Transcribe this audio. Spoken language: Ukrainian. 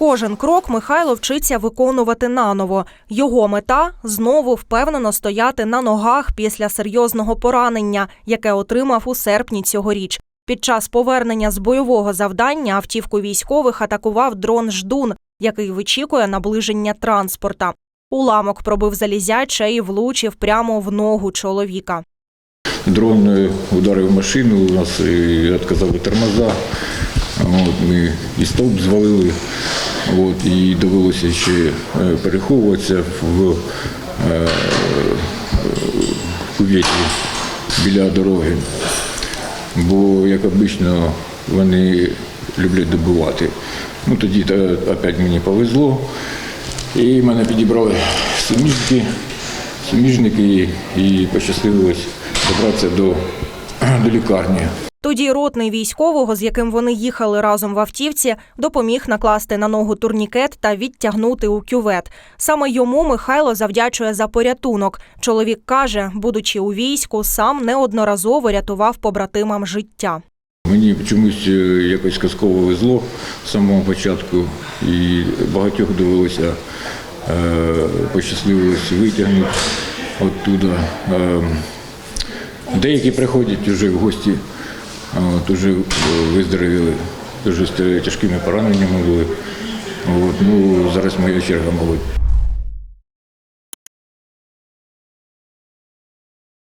Кожен крок Михайло вчиться виконувати наново. Його мета знову впевнено стояти на ногах після серйозного поранення, яке отримав у серпні цьогоріч. Під час повернення з бойового завдання автівку військових атакував дрон Ждун, який вичікує наближення транспорта. Уламок пробив залізяче і влучив прямо в ногу чоловіка. Дрон е, ударив машину, у нас е, відказали тормоза. Ми і стовп звалили, от, і довелося ще е, переховуватися в е, кувєті біля дороги. Бо, як обично, вони люблять добивати. Ну, тоді та, опять мені повезло. І мене підібрали суміжники, суміжники і пощасливилось добратися до, до лікарні. Тоді ротний військового, з яким вони їхали разом в автівці, допоміг накласти на ногу турнікет та відтягнути у кювет. Саме йому Михайло завдячує за порятунок. Чоловік каже, будучи у війську, сам неодноразово рятував побратимам життя. Мені чомусь е, якось казково везло з самого початку, і багатьох довелося е, пощасливилось витягнути оттуда. Е, деякі приходять вже в гості, от уже е, виздоровіли, дуже тяжкими пораненнями були. От, ну, зараз моя черга, мабуть.